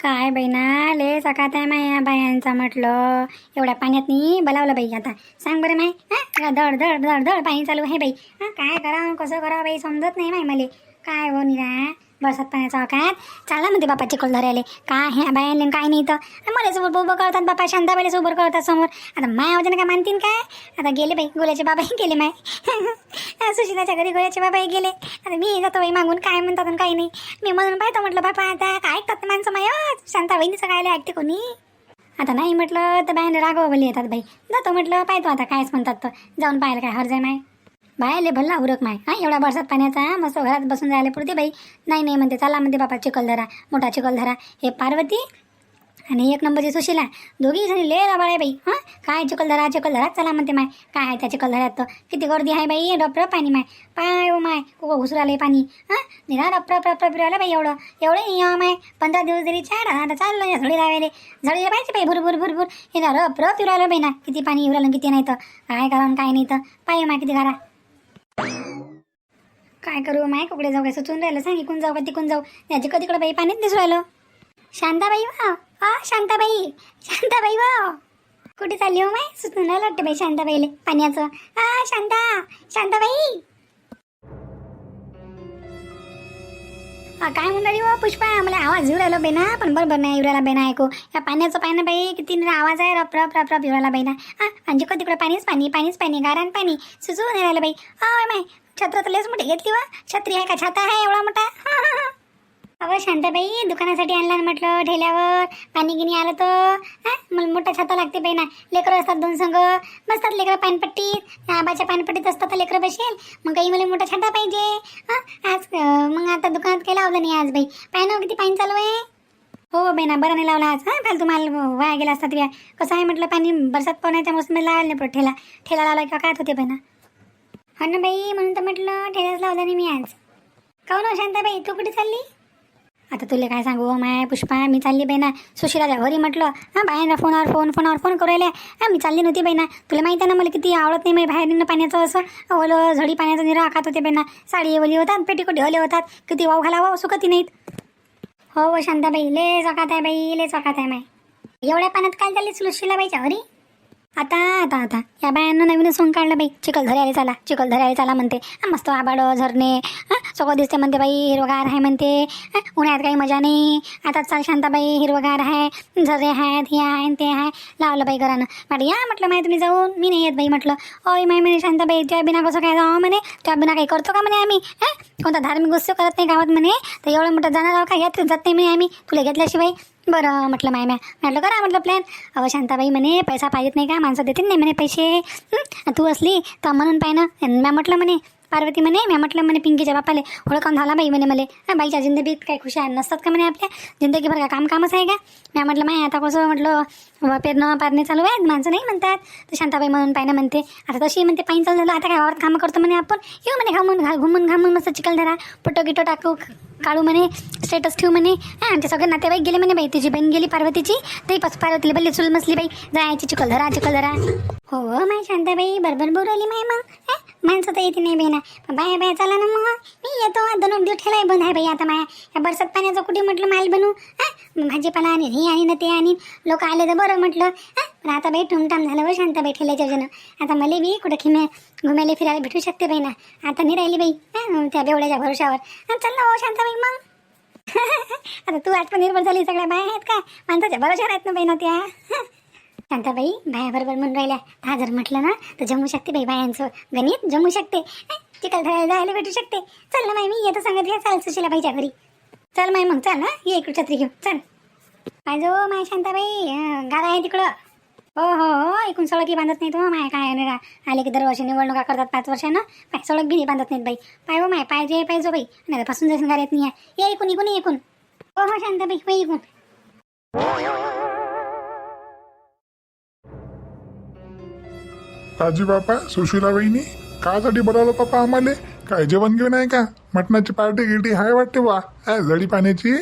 काय बहिणा ले सकात आहे माया बायांचा म्हटलं. एवढ्या पाण्यात नाही बोलावलं बाई आता. सांग बरं माय हा? धड धड धड धड पाणी चालू आहे बाई. हा काय करावं कसं करावं बाई समजत नाही माय मले. काय हो निरा? बरसात पाण्याचा काय चालला म्हणते बापा चिखल धरायले काय ह्या बायांले काय नाही तर मला सोबत उभं करतात बापा शांताबाईला सोबत करतात समोर. आता माय आवाजाने काय मानतीन काय? आता गेले बाई गोल्याचे बाबाही गेले माय. सुशिलाच्या घरी गोल्याचे बाबाही गेले. आता मी जातो बाई मागून काय म्हणतात आणि काही नाही. मी म्हणून पाहतो म्हटलं बापा आता काय ऐकतात माणसं माय? शांता बहिणीचं काय ऐकते कोणी? आता नाही म्हटलं तर बाहेर रागवली येतात बाई. जातो म्हटलं पाहतो आता कायच म्हणतात तर. जाऊन पाहायला काय हरजाय माय. बायाले भल्ला उरक माय. हा एवढा बरसात पाण्याचा मस्त घरात बसून जायला पुरते बाई. नाही नाही म्हणते चला म्हणते बापा चिखलदरा मोठा चिखलदरा हे पार्वती आणि एक नंबरची सुशीला दोघी जणी ले रबाळ आहे बाई. हां काय चिखलदरा चिखलदरा चला म्हणते माय. काय आहे त्या चिखलधऱ्यात तर? किती गर्दी आहे बाई रप पाणी माय. पाय ओ माय कुकं घुसराले पाणी. हां निरा रप रप रप बाई एवढं. एवढं नियम हो माय. पंधरा दिवस जरी चार आता चाललं या झडी लावायले. झडी पाहिजे बाई भरभूर भरपूर हे ना रप रप फिरायला बाई ना. किती पाणी येऊ राहिलं किती नाही तर? काय करावं काय नाही तर? पाय माय किती घरा काय करू? माय कुकडे जाऊ काय सुचून राहिलं. सांग इकून जाऊ का तिकून जाऊ? याची कधी बाई पाणीच दिसू राहिलं. शांताबाई वा? हा शांताबाई. शांताबाई वा? कुठे चालली हो माय? सुचून राहिलं वाटतं बाई शांताबाईले पाण्याचं. हा शांता. शांताबाई. हा, काय म्हणली हो पुष्पा? मला आवाज येऊ राहिलो बेना पण बरोबर नाही येऊ राहिला बेना ऐकू. या पाण्याचं पाणी बाई किती निरा आवाज आहे. रप रप रप रप येऊ राहिला बेना हा म्हणजे कधी तिकडे पाणीच पाणी पाणीच पाणी गारान पाणी. सुचू नाही राहिलं बाई. हा माय. छत्र तर लयच मोठी घेतली वा. छत्री आहे का? छाता आहे एवढा मोठा? हा, शांताबाई दुकानासाठी आणला ना म्हटलं ठेल्यावर. पाणी गिनी आलं तर? हा? मला मोठा छाता लागते बाई ना. लेकरं असतात दोन संघ. बसतात लेकरं पानपट्टीत. आबाच्या पानपट्टीत असतात तर लेकरं बसेल. मग काही मला मोठा छाता पाहिजे. हा? आज मग आता दुकानात काही लावलं नाही आज बाई. पाहिनं हो, किती पाणी चालू आहे. हो बाई ना बरं नाही लावला आज. हा फालतू माल वाया गेला असतात कसं आहे म्हटलं पाणी बरसात पाण्याच्या मोसमीला लावायला नाही पडत ठेला. ठेला लावला किंवा काय होते बाई ना? हा ना बाई म्हणून तर म्हटलं ठेलाच लावला नाही मी आज. काहून ना हो शांताबाई? तू कुठे चालली? आता तुला काय सांगू? हो माय पुष्पा मी चालली बहिणा सुशिला सुशिलाच्या घरी म्हटलं. हां बाहेर फोनवर फोन फोनवर फोन करू राहिले हां मी चालली नव्हती बहिणा तुला माहिती आहे ना मला किती आवडत नाही बाई बाहेर पाण्याचं असं. ओलं झडी पाण्याचं निरा आखात होते बहिणा साडी ओली होतात पेटीकोटी ओले होतात. किती वाव घालावं सुकती नाहीत. हो व शांताबाई ले जकात आहे बाई ले जकात आहे माय. एवढ्या पाण्यात काय चालली सुशिला बाईच्या घरी? आता आता आता. या बायांना नवीन सॉंग काढलं बाई. चिखल धरायला चाला चिखल धरायला म्हणते. मस्त आबाड झरणे. हां सगळं दिसते म्हणते बाई हिरवगार आहे म्हणते. उन्हाळ्यात काही मजा नाही. आता चाल शांताबाई हिरवगार आहे. झरे आहेत हे आहे आणि ते आहे. लावलं बाई घरानं. म्हटलं या म्हटलं माय तुम्ही जाऊन. मी नाही येत बाई म्हटलं. ओय माय म्हणे शांताबाई त्या बिना कसं काय जावं म्हणे? त्या बिना काही करतो का म्हणे आम्ही? हां कोणता धार्मिक गोष्ट करत नाही गावात म्हणे? तर एवढं मोठं जाणार आहोत का? यात जात नाही म्हणे आम्ही. तुला घेतल्याशिवाय. बरं म्हटलं माय म्या. म्हटलं करा म्हटलं प्लॅन अहो शांताबाई म्हणे पैसा पाहिजेत नाही का? माणसं देतील नाही म्हणे पैसे. तू असली तर म्हणून पाय ना. म्या म्हटलं म्हणे पार्वती म्हणे म्या म्हटलं म्हणे पिंकीच्या बापाले ओळखून झाला बाई म्हणे मले. बाईच्या जिंदगीत काही खुशी आहे? नसतात का म्हणे आपल्या? जिंदगीभर का काम कामच आहे का? म्या म्हटलं माय आता कसं? म्हटलं पेरणं पारणे चालू आहे माणसं नाही म्हणतात. तर शांताबाई म्हणून पाहिजे म्हणते आता तशी म्हणते पाणी चालू झालं आता काय वावरात कामं करतो म्हणे आपण? येऊ म्हणे घामून घा घुमून घामून मस्त चिखल धरा फोटो गिटो टाकू काढू म्हणे. स्टेटस ठेवू म्हणे. हा आमचे सगळे नातेवाईक गेले म्हणे बाई. तुझी बहीण गेली पार्वतीची. ते पास पार्वतीला बल्ली चुल मसली बाई जायची चिखलधरा चिखलधरा हो हो माय शांताबाई बरोबर बोलवली माय मग. माणसं तर येते नाही बहिणा बाय बाय चला ना मग. मी येतो दोन एक दिवस ठेलाय बंद आहे बाई आता माया. या बरसात पाण्याचं कुठे म्हटलं माल बनू? हा भाजीपाला आणि हे आणि ना ते आणि लोक आले तर बरं म्हटलं. पण आता बाई ठुमठाम झालं व शांताबाई ठेल्याच्या जण आता मला बी कुठं खिमे घुमायला फिरायला भेटू शकते बाई ना. आता नाही राहिली बाई हा, त्या बेवड्याच्या भरोशावर. चल ना हो शांताबाई मग. आता तू आत्मनिर्भर झाली सगळ्या बाया आहेत का? माणसाच्या बरोबर आहेत ना बाई ना त्या. शांताबाई बाया बरोबर म्हणून राहिल्या. हा जर म्हटलं ना तर जमू शकते बाई बायांचं. गणित जमू शकते. चिकल धरायला जायला भेटू शकते. चल ना माई मी येतो सांगत घ्या चाल सुशीला बाईच्या घरी. चल माई मग चल ना ये इकडे छत्री घेऊ चल. पाहिजो माय शांताबाई अं, आहे तिकडं. हो हो हो ऐकून सळक बांधत नाही हो माय काय नाही आले की दरवर्षी निवडणुका करतात पाच वर्षानं. पाय सळक बी बांधत नाहीत बाई. पाय हो माय पाहिजे पाहिजे बाई. नाही तर पासून जायचं येत नाही आहे. ये ऐकून इकून ऐकून हो हो शांताबाई बाई ऐकून ताजी बापा सुशिला वहिनी कासाठी बोलावलं पापा आम्हाला? काय जेवण घेऊन आहे का? मटणाची पार्टी गिटी आहे वाटते बा काय जडी पाण्याची?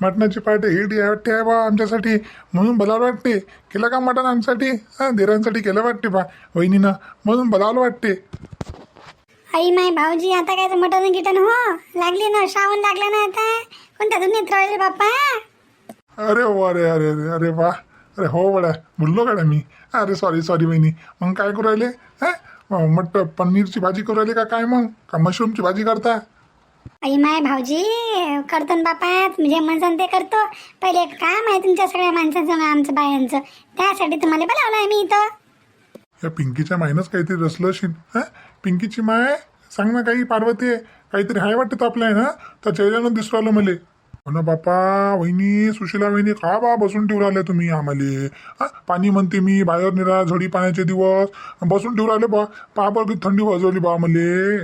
मटणाची पार्टी गिटी आहे वाटते आहे बा आमच्यासाठी. म्हणून बोलावलं वाटते. केलं का मटण आमच्यासाठी हा देरांसाठी केलं वाटते बा वहिनीनं. म्हणून बोलावलं वाटते. आई माय भाऊजी आता काय ते मटन गिटन हो? लागली ना श्रावण लागला ना आता. कोणत्या दुनियेत राहिले बाप्पा? अरे वा अरे अरे अरे अरे वा अरे हो बड्या बोललो गाड्या मी? अरे सॉरी सॉरी बहिणी मग काय करू राहिले? हा मट पनीरची भाजी करू का काय मग? का मशरूमची भाजी करता? आई माय भाऊजी करतो ना बापा. तुम्ही जे म्हणसान ते करतो. पहिले एक काम आहे तुमच्या सगळ्या माणसांचं आमचं बायांचं. त्यासाठी तुम्हाला बोलावलं आहे मी इथं. या पिंकीच्या मायनंच काहीतरी रचलं असेल हा? पिंकीची माय सांग ना काही पार्वती काहीतरी हाय वाटतं आपल्या ना तर चेहऱ्यानं दिसू आलं मले. ना बापा वहिनी सुशीला वहिनी का बा बसून ठेवू राहिले तुम्ही आम्हाला? हा? पाणी म्हणते मी बाहेर निरा झडी पाण्याचे दिवस. बसून ठेवू राहिले बा. पा बरं किती थंडी वाजवली बा मले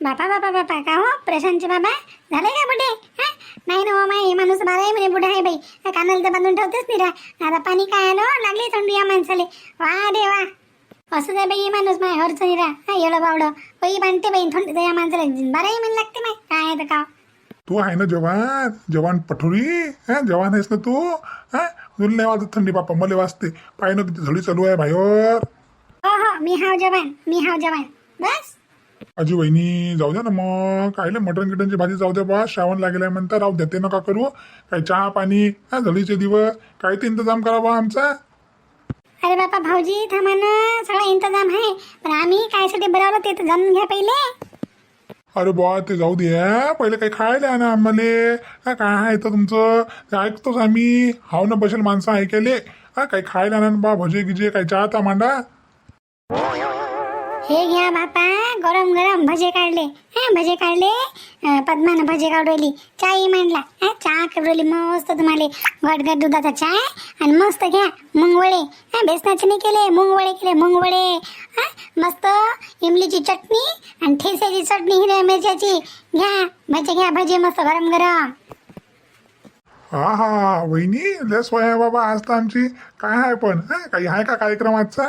बापा बापा बापा का हो? प्रशांतचे बाबा? झाले का बुढे? नाही ना हो, माय माणूस बाराही म्हणे बुढे आहे बाई. कानाला तर बांधून ठेवतेच नाही रा आता पाणी काय आलं? लागली थंडी या माणसाले. वा रे वा असं आहे बाई माणूस माय हरच नाही रा हा येडं बावडं. बाई बांधते बाई थंडी या माणसाला. बाराही महिने लागते माय काय तर का तू आहे ना जवान? जवान पठोरी? हा जवान आहेस ना तू? हा तुला नाही वाजत थंडी बापा मला वाजते. पाय ना किती झडी चालू आहे बाहेर. हो हो मी हाव जवान मी हाव जवान. बस. अजी वहिनी जाऊ द्या ना मग. कायले मटण गिटनची भाजी जाऊ द्या बा. श्रावण लागेलाय म्हणता राहू द्या ते नका करू. काय चहा पाणी? हा झडीचे दिवस. काय ते इंतजाम करा बा आमचा. अरे बापा भाऊजी थांबा ना. सगळा इंतजाम आहे. पण आम्ही कायसाठी बनवलं ते तर जाणून घ्या पहिले. अरे बा ते जाऊ दे पहिले काही खायला ना आम्हाला. हा काय आहे तर तुमचं? ते ऐकतोच आम्ही. हाव ना बसेल माणसं ऐकायले. हा काही खायला आणा ना बा भजे गिजे काही चहा ता मांडा हे घ्या बापा गरम गरम भजे काढले. हा भजे काढले. पद्मानं भजे काढवली चाय मांडला. हा चहा काढवली मस्त तुम्हाला. घटघट दुधाचा चाय आणि मस्त घ्या. मुंगवळे हा बेसनाचे नाही केले. मुंगवळे केले. मुंगवळे हा मस्त इमलीची चटणी आणि ठेस्याची चटणी हिरव्या मिरच्याची. घ्या भजे घ्या भजे मस्त गरम गरम. हा हा वहिनी लस वय बाबा आज तर आमची. काय आहे पण? हा काही आहे का कार्यक्रम आजचा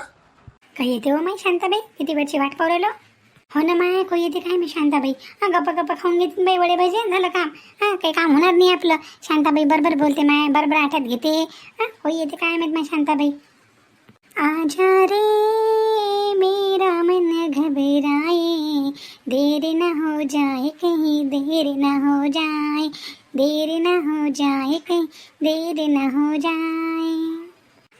काही येते हो माई शांताबाई किती वेळची वाट पाहू राहिलो हो ना माय, कोई काय मी शांताबाई। हा, गप्पा गप्पा खाऊन घेते बाई वडे भजे झालं काम। हा, काही काम होणार नाही आपलं। शांताबाई बरोबर बोलते माय, बरोबर आठ्यात घेते। हा कोई येते काय माहित माय शांताबाई? आजा रे मेरा मन घबराए, देर न हो जाए कहीं, देर न हो जाए, देर न हो जाए कहीं, देर न हो जाए।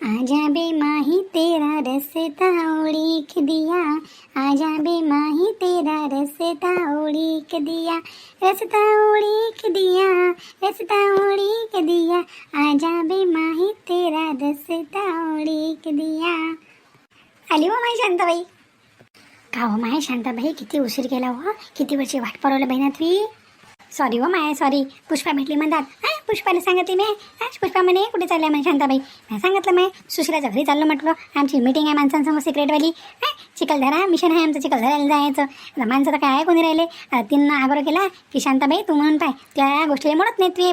आजा बे माही तेरा रसता उड़ीक दिया। आजा बे माही तेरा रसता उड़ीक दिया। रसता उड़ीक दिया रसता उड़ीक दिया। आजा बे माही तेरा रसता उड़ीक दिया। आली हो माही शांताबाई? का हो माय शांताबाई? किती उशीर केला हो किती वर्षी वाट पडवलं बहिणात तुम्ही सॉरी हो माया सॉरी पुष्पा भेटली म्हणतात. हा पुष्पाला सांगितली मी. आज पुष्पा म्हणे कुठे चालल्या म्हणे शांताबाई? मी सांगितलं मी सुशिलाच्या घरी चाललो म्हटलं. आमची मीटिंग आहे माणसांसमोर सिक्रेटवाली हा चिखलदरा मिशन आहे आमचं चिखलदऱ्याला जायचं. आता माणसं तर काय आहे कोणी राहिले? तिनं आग्रह केला की शांताबाई तू म्हणून पाय. त्या गोष्टीला म्हणत नाही ते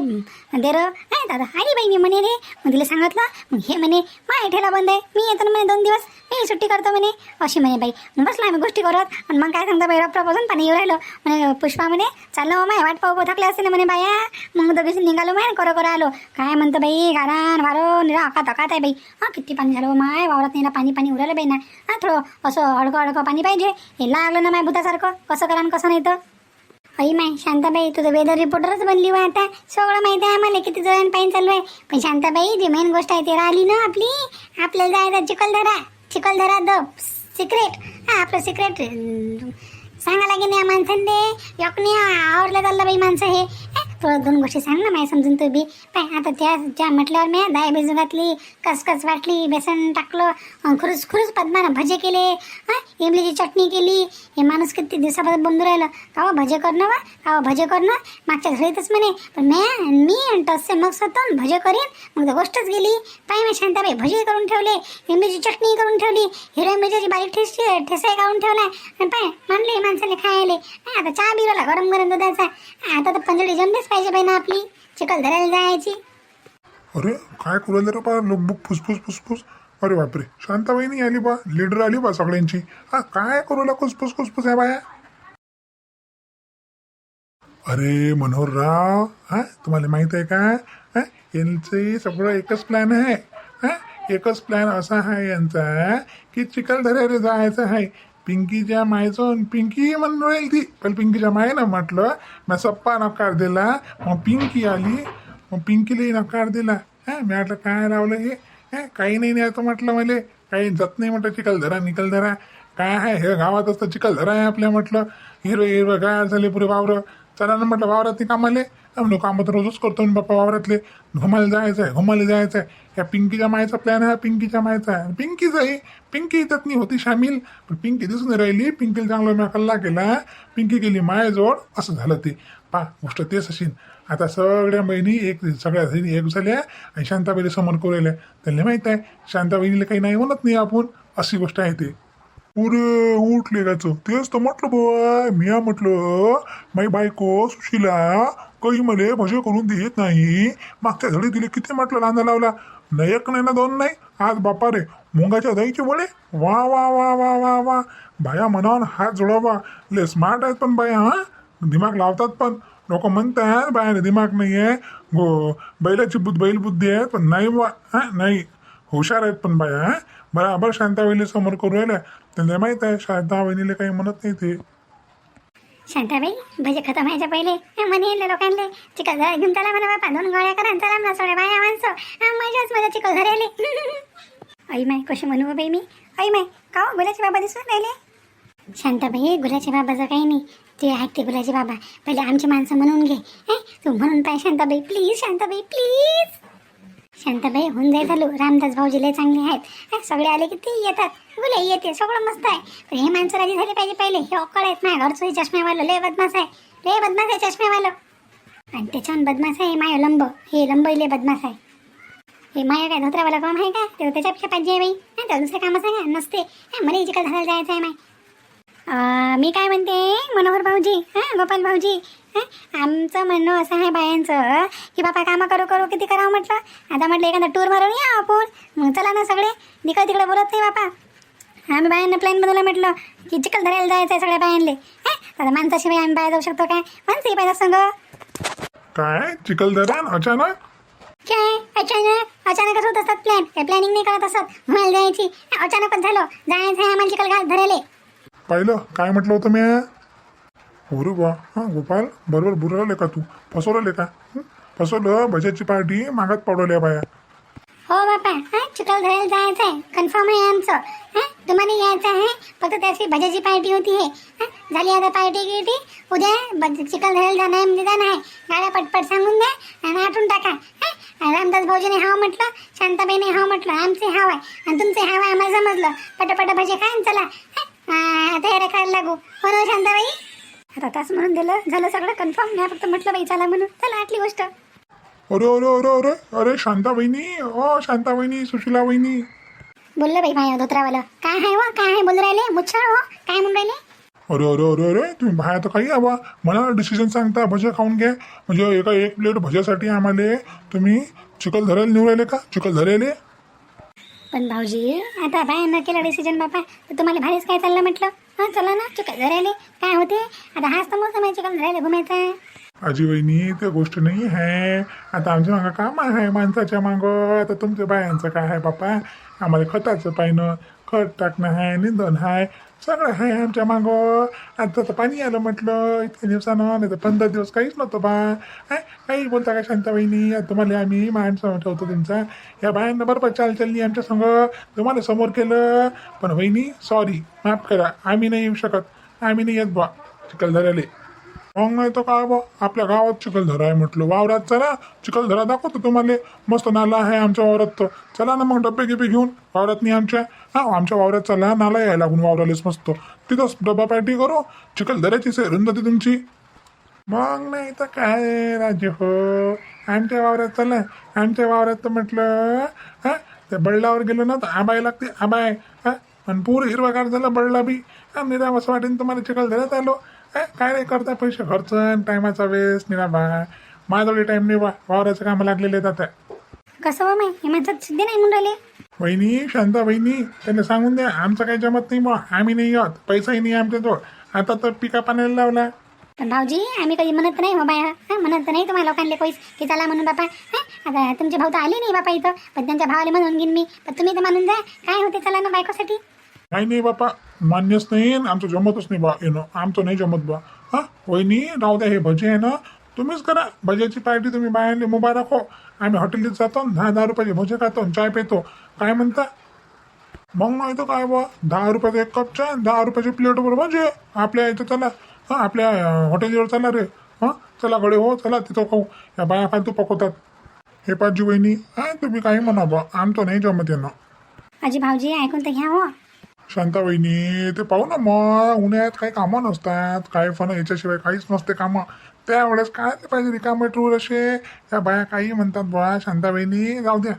देर आहे दादा आली बाई मी म्हणे रे. मग तिला सांगितलं. मग हे म्हणे माय ठेला बंद आहे. मी येतो ना म्हणे दोन दिवस. मी सुट्टी करतो म्हणे. अशी म्हणे बाई. मग बसला आम्ही गोष्टी करत. आणि मग काय सांगतो बाई रप्रापासून पाणी येऊ राहिलो. म्हणे पुष्पा म्हणे चाललं हो, माय वाट पाहू थकले असते ना म्हणे बाया. मग दोघीच निघालो माय करो करो आलो. काय म्हणतं बाई गारण वारो निरा अकात अकात आहे बाई. हा किती पाणी झालं हो, माय वावरात निरा पाणी पाणी उरायला बाई ना. हा थोडं असं अडकं अडकं पाणी पाहिजे. हे लागलं ना माय भूतासारखं. कसं करा कसं नाही तर? अई माय शांताबाई तुझं वेदर रिपोर्टरच बनली व आता. सगळं माहिती आहे आम्हाला. किती जण पाणी चालू आहे. पण शांताबाई जी मेन गोष्ट आहे ती राहिली ना आपली. आपल्याला जायचं चिखलदरा. चिखलदरा द सिक्रेट हा आपलं सिक्रेट सांगा लागेल या माणसांनी यकनी आवडलं चाललं बाई माणसं हे. थोडं दोन गोष्टी सांग ना माय समजून तू बी. पाय आता त्या ज्या म्हटल्यावर मी दाय भिजू घातली कसकस वाटली बेसन टाकलं खुरुस खुरुस पद्मानं भजे केले हां? इमलीची चटणी केली हे माणूस किती दिवसापासून बंधू राहिलं? का भजे करणं वा? का भजे करणं? मागच्या घरीतच म्हणे. पण मी मी आणि मग स्वतः भजे करीन मग तर गोष्टच गेली. पाय मी शांताबाई भजे करून ठेवले इमलीची चटणी करून ठेवली हिरव्या मिरच्याची बारीक ठेस ठेसाई काढून ठेवलाय. आणि पाय म्हणले माणसाने खायले. हा, आता चहा बिरवला गरम गरम दुधाचा. आता तर पंजडी जमलेच पाहिजे बाई ना आपली? चिखल धरायला जायची. अरे काय करू रे बा? लोक फुसफुस फुसफुस. अरे बापरे. शांताबाई नाही आली बा. लीडर आली बा सगळ्यांची. हा काय करू राहिला कुसफुस कुसफुस आहे बाया? अरे मनोहरराव. हा तुम्हाला माहीत आहे का? हा यांचे सगळं एकच प्लॅन आहे. हा एकच प्लॅन असा आहे यांचा की चिखलदऱ्याला जायचं आहे. पिंकीच्या मायचं पिंकी म्हणून राहील ती. पण पिंकीच्या मायनं म्हटलं मी सप्पा नकार दिला मग पिंकी आली मग पिंकीलाही नकार दिला. हा मी म्हटलं काय लावलं हे? हा काही नाही न्यायचं म्हटलं मला. काही जात नाही म्हटलं चिखलदरा निकलदरा काय आहे? हे गावात असतं चिखलदरा आहे आपल्या म्हटलं. हिरवं हिरवं गाय झाले पुरे वावरं. चला ना म्हटलं वावरात ती कामाले म्हणून काम तर रोजच करतो ना बाप्पा वावरातले. घुमायला जायचं आहे घुमायला जायचं आहे या पिंकीच्या मायचा प्लॅन आहे हा पिंकीच्या मायचा आहे. पिंकीच आहे पिंकी त्यात नाही होती शामिल. पण पिंकी दिसून राहिली पिंकीला चांगला मी कल्ला केला पिंकी गेली मायाजवळ असं झालं ते. पा गोष्ट तेच असेल आता सगळ्या बहिणी एक सगळ्या बहिणी एक झाल्या आणि शांताबाईला समोर कोरल्या त्यांना माहीत आहे शांताबाईनीला काही नाही म्हणत नाही आपण अशी गोष्ट आहे ते. पुरे उठले गाचं तेच तर म्हटलं बुवा मी म्हटलं माई बायको सुशीला काही मले भजे करून देत नाही. मागच्या झडी दिले किती म्हटलं लांदा लावला? नाही एक नाही ना दोन नाही. आज बापा रे मुंगाच्या दहीचे वडे? वा वा वा वा वा वा. बाया म्हणावून हात जोडावा. ले स्मार्ट आहेत पण बाया हा? दिमाग लावतात पण. लोक म्हणतात बायाने दिमाग नाही आहे गो बैलाची बुद्ध बैल बुद्धी आहे पण नाही वा नाही. हुशार आहेत पण बाया हा? बराबर शांताबाईला समोर करू राहिल्या. त्यांना माहीत आहे शांता वहिनीला काही म्हणत नाही ते. शांताबाई भजे खतम व्हायच्या पहिले हा, म्हणे येले लोकांले. चिकल घेऊन चला म्हणा बापा दोन गोळ्या करा चला म्हणा सोड्या बाया माणसं. मजाच मजा चिकल आले आई माय कशी म्हणू बाई मी? आई माय का हो, गुलाचे बाबा दिसून राहिले? शांताबाई गुलाचे बाबाचं काही नाही. ते आहेत ते गुलाचे बाबा. पहिले आमची माणसं म्हणून घे. तू म्हणून पाय शांताबाई प्लीज शांताबाई प्लीज. शांताबाई होऊन जाय झालो रामदास भाऊजी लय चांगले आहेत. सगळे आले की ते येतात. बोले येते सगळं मस्त आहे. पण हे माणसं राजी झाले पाहिजे पहिले. हे अक्कळ आहेत. माझ्या घरचं हे चष्म्यावालं लय बदमाश आहे. लय बदमाश आहे चष्म्यावालं. आणि त्याच्याहून बदमाश आहे माय लंब. हे लंब लय बदमाश आहे. हे माया काय धोत्रावाला काम आहे का? ते त्याच्यापेक्षा पाहिजे आहे बाई. नाही तर दुसरं काम असं का नसते मला इजिकल झालं जायचं आहे माय. अं, मी काय म्हणते? मनोहर भाऊजी. हां गोपाल भाऊजी. आमचं म्हणणं असं आहे बायांचं की बापा कामं करू करू किती करावं म्हटलं? आता म्हटलं एखादा टूर मारून या आपण. मग चला ना सगळे. तिकडे तिकडे बोलत नाही बापा. आम्ही बायांना प्लॅन बनवला म्हटलं की चिखल धरायला जायचं आहे सगळ्या बायांले. हां? आता माणसाशिवाय आम्ही बाया जाऊ शकतो काय? माणसंही पाहिजे संग काय? चिखलदरा अचानक? काय अचानक? अचानकच होत असतात प्लॅन काही प्लॅनिंग नाही करत असत. मला जायची अचानकच झालं. जायचं आहे आम्हाला चिखल घाल धरायले. पाहिलं? काय म्हटलं होतं मी? अरे बा हां गोपाल बरोबर बुरवले का तू? फसवले का? हं? फसवलं बजाजची पार्टी मागात पडवल्या बाया. हो बापा हा चिखल धरायला जायचं आहे कन्फर्म आहे आमचं. हा तुम्हाला यायचं आहे? फक्त त्याची भज्याची पार्टी होती हे. हा झाली आता पार्टी गिर्टी. उद्या भज- चिखल धरायला जाणं आहे म्हणजे जाणं आहे. गाड्या पटपट सांगून द्या आणि आठवून टाका. हा रामदास भाऊजीने हाव म्हटलं शांताबाईने हाव म्हटलं आमचे हाव आहे. आणि तुमचे हाव आहे आम्हाला समजलं. पटापट भजे खा आणि चला. हा? आ, तयारी करायला लागू? हो ना शांताबाई? आता तास म्हणून दिलं झालं सगळं कन्फर्म मी फक्त म्हटलं बाई चला म्हणून. चला आटली गोष्ट. अरे अरे अरे अरे अरे शांता बहिणी ओ शांता बहिणी सुशीला बहिणी बोललं बाई भाई धोत्रावाला काय आहे व? काय आहे? बोल राहिले? मुच्छळ हो? काय म्हणून राहिले? अरे अरे अरे अरे तुम्ही बाहेर तर काही हवा मला डिसिजन सांगता भजे खाऊन घ्या. म्हणजे एका एक प्लेट भज्यासाठी आम्हाला तुम्ही चिखल धरायला निवड राहिले का? चिखल धरायले? पण भाऊजी आता बायांना केलं डिसिजन बापा. तर तुम्हाला भारीच काय चाललं म्हटलं? हा चला ना चिकन धरायले काय होते? आता हाच तर मग आहे चिकन धरायला घुमायचा. आजी वहिनी ते गोष्ट नाही आहे. आता आमच्या मागं काम आहे माणसाच्या मागं. आता तुमच्या बायांचं काय आहे बापा आम्हाला खताचं पाहिनं. खत टाकणं आहे निंदण आहे सगळं आहे आमच्या मागं. आता तर पाणी आलं म्हटलं इतक्या दिवसानं नाही तर पंधरा दिवस काहीच नव्हतं बा. काय काही बोलता का शांता वहिनी तुम्हाला आम्ही माणसं ठेवतो तुमचा या बायांना बरोबर चाल चालली आमच्या संग. तुम्हाला समोर केलं. पण वहिनी सॉरी माफ करा. आम्ही नाही येऊ शकत. आम्ही नाही येत बा चिखलदऱ्याले मग नाही तर काय बा आपल्या गावात चिखलदरा आहे म्हटलं. वावरात चला. चिखलदरा दाखवतो तुम्हाला. मस्त नाला आहे आमच्या वावरात तर चला ना मग डब्बे गिबे घेऊन. वावरात नाही आमच्या. हा आमच्या वावरात चला नाला यायला लागून वावरालेच मस्त. तिथंच डबा पार्टी करू चिखलदऱ्याची सेरून जाते तुमची. मग नाही तर काय राजे हो. आमच्या वावरात चला आमच्या वावरात तर म्हटलं हा त्या बळलावर गेलो ना तर आबाय लागते आबाय. हा आणि पूर हिरवागार झाला बळला बी. निराम असं वाटेन तुम्हाला चिखलदऱ्यात आलो. काय नाही करता पैसे खर्च आणि टायमाचा वेस्ट निराबा. माझ्याजवळ टाईम नाही वा वावराचं कामं लागलेले आहेत आता. कसं हो माय हे माणसात सिद्धी नाही म्हणून राहिले. वहिनी शांता वहिनी त्यांना सांगून द्या आमचं काही जमत नाही बा आम्ही नाही येत पैसाही नाही आमच्याजवळ. आता तर पिका पाण्याला लावला. पण भाऊजी आम्ही कधी म्हणत नाही हो बाया. हा म्हणत नाही तुम्हाला लोकांना कोईस की चला म्हणून बापा. हा आता तुमचे भाऊ तर आले नाही बापा इथं पण त्यांच्या भावाला म्हणून घेईन मी. पण तुम्ही तर मानून जा. काय होते चला ना बायकोसाठी? नाही नाही बापा मान्यच नाही आमचं जमतच नाही बा येणं. आमचं नाही जमत बा हा वहिनी राहू द्या हे भजे आहे ना तुम्हीच करा. भज्याची पार्टी तुम्ही बाहेर मुबारक हो आम्ही हॉटेलीत जातो दहा दहा रुपयाचे भजे खातो चाय पितो. काय म्हणता? मग नाही तर काय बा? दहा रुपयाचा एक कप चाय दहा रुपयाची प्लेटवर भजे. आपल्या इथं चला. हां आपल्या हॉटेलवर चला रे. हां चला गडे हो चला तिथं खाऊ. या बाया फालतू पकवतात. हे पाचजी वहिनी हा तुम्ही काही म्हणा बा. आमचं नाही जमत येणं अजी भाऊजी ऐकून तर घ्या हो. शांता वहिनी ते पाहू ना मग. उन्हाळ्यात काही कामं नसतात. काय पण याच्याशिवाय काहीच नसते कामं. त्यावेळेस काय पाहिजे रिकामे टूर असे? त्या बाया काही म्हणतात बा शांताबाईनी जाऊ द्या.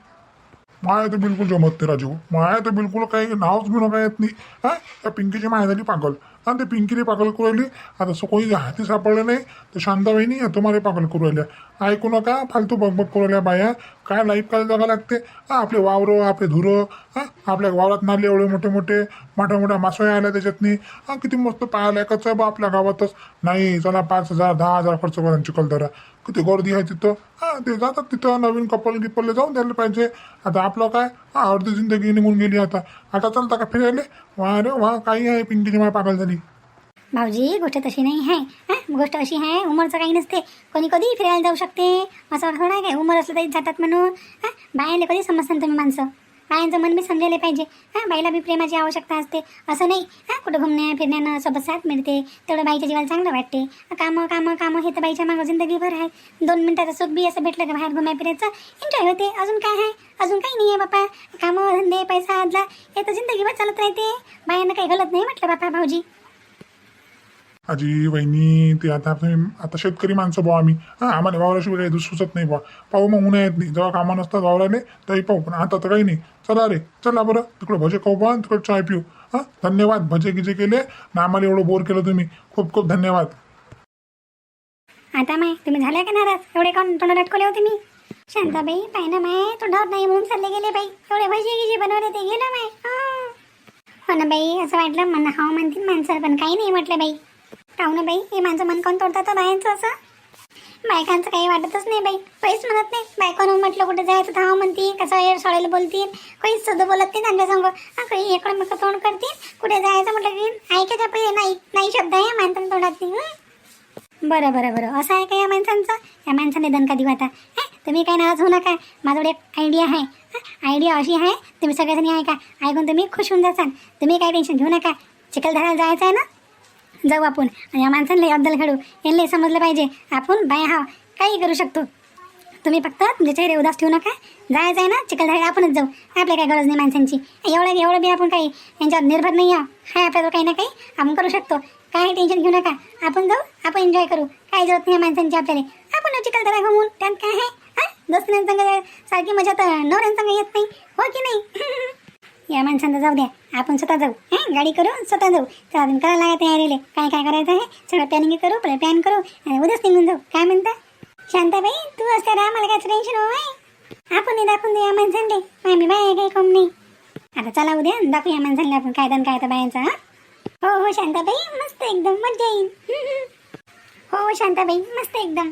माया तर बिलकुल जमत नाही राजू. माया तर बिलकुल काही नावच घेऊन काय येत नाही. हा? त्या पिंकीची माया झाली पागल. आणि ते पिंकीने पागल करू राहिली. आता असं कोणी हाती सापडलं नाही तर शांताबाईनी या तुम्हाला पागल करू राहिल्या. ऐकू नका फालतू बगबग करू राहिल्या बाया. काय लाईफ काय जगा लागते? हा आपले वावरं आपले धुरं हा आपल्या वावरात नाले एवढे मोठे मोठे मोठ्या मोठ्या मासोळ्या आल्या त्याच्यातनी. हा किती मस्त पाहायला एकच आहे बा आपल्या गावातच. नाही चला पाच हजार दहा हजार खर्च करा चिखलदरा. किती गर्दी आहे तिथं? हा ते जातात तिथं नवीन कपल गिपलले जाऊन द्यायला पाहिजे. आता आपलं काय? हा अर्धी जिंदगी निघून गेली आता. आता चालता का फिरायले? वा रे वा काही आहे पिंकीची माय पागल झाली. भाऊजी गोष्ट तशी नाही आहे. हां गोष्ट अशी आहे उमरचं काही नसते. कोणी कधी फिरायला जाऊ शकते? असं थोडं आहे काय? उमर असलं तरी जातात म्हणून. हां बायाले कधी समजतात तुम्ही माणसं? बायांचं मन बी समजायला पाहिजे. हां बाईला बी प्रेमाची आवश्यकता असते. असं नाही हां कुठं घुमण्या फिरण्यानं सोबत साथ मिळते. तेवढं बाईच्या जीवाला चांगलं वाटते. कामं कामं कामं हे तर बाईच्या मागं जिंदगीभर आहे. दोन मिनटाचं सुख बी असं भेटलं का बाहेर घुम्या फिरायचं? एन्जॉय होते. अजून काय आहे? अजून काही नाही आहे बापा. कामं धंदे पैसा आदला हे तर जिंदगीभर चालत राहते. बायांना काही गलत नाही म्हटलं बापा भाऊजी. आजी वहिनी ते आता आता शेतकरी माणसं भाऊ आम्ही. हां आम्हाला वावराशिवाय काही दुसरं सुचत नाही बा पाहू मग उन्हाळ्यात नाही. जेव्हा कामं नसतात वावराने तरी पाहू. पण आता तर काही नाही. चला रे चला बरं. तिकडं भजे खाऊ बा तिकडं चाय पिऊ. हां धन्यवाद. भजे गिजे केले. ना आम्हाला एवढं बोर केलं तुम्ही. खूप खूप धन्यवाद. आता माय तुम्ही झाल्या का नाराज? एवढे कोण तोंड लटकवले होते मी शांताबाई पाय ना माय तोंडावर नाही म्हणून चालले गेले बाई. एवढे भजी गिजी बनवले ते गेलं माय. हो ना बाई असं वाटलं मन हाव म्हणतील माणसं पण काही नाही म्हटलं बाई. पाहू ना बाई हे माझं मन कोण तोडतात बायांचं असं? बायकांचं काही वाटतच नाही बाई काहीच म्हणत नाही. बायकोनं म्हटलं कुठे जायचं धाव म्हणतील कसं एर सोडायला बोलतील काहीच सुद्धा बोलत नाही त्यांच्या संग. हा, काही इकडं मग तोंड करतील कुठे जायचं म्हटलं की ऐकायच्या पहिले नाही नाही शब्द आहे माणसानं तोंडात नाही बरं बरं बरं असं आहे का या माणसांचं? या माणसाने दणका देऊ आता. हे तुम्ही काही नाराज होऊ नका. माझ्याकडे एक आयडिया आहे. आयडिया अशी आहे तुम्ही सगळ्याजणी ऐका. ऐकून तुम्ही खुश होऊन जाचाल तुम्ही काही टेन्शन घेऊ नका. चिखलदऱ्याला जायचं आहे ना? जाऊ आपण. आणि या माणसांना अब्दल खेळू यांना समजलं पाहिजे. आपण बाय हा काही करू शकतो. तुम्ही फक्त म्हणजे चेहरे उदास ठेवू नका. जायचं आहे ना चिखलदऱ्याला आपणच जाऊ. आपल्या काही गरज नाही माणसांची. एवढं एवढं बी आपण काही यांच्यावर निर्भर नाही आहो हाय आपल्याजवळ काही ना काही आपण करू शकतो. काही टेन्शन घेऊ नका. आपण जाऊ आपण एन्जॉय करू. काही जरूरत नाही माणसांची आपल्याला. आपण चिखलदरा घुमून. त्यात काय आहे? हा? दोस्तांसंग सारखी मजा तर नवऱ्यांसंग येत नाही. हो की नाही? या माणसांना जाऊ द्या. आपण स्वतः जाऊ. हे? गाडी करू स्वतः जाऊ. तर अजून करायला लागत तयारीले काय काय करायचं आहे? सगळं प्लॅनिंग करू पहिले प्लॅन करू आणि उद्याच निघून जाऊ. काय म्हणता? शांताबाई तू असते राह मला काय टेन्शन हो आहे आपण दाखवून दे या माणसांले. आम्ही बाय काही काम नाही आता चला उद्या दाखवू या माणसांना आपण काय दन काय तर बायांचा हा? हो हो शांताबाई मस्त एकदम मजा येईल हो हो शांताबाई मस्त एकदम.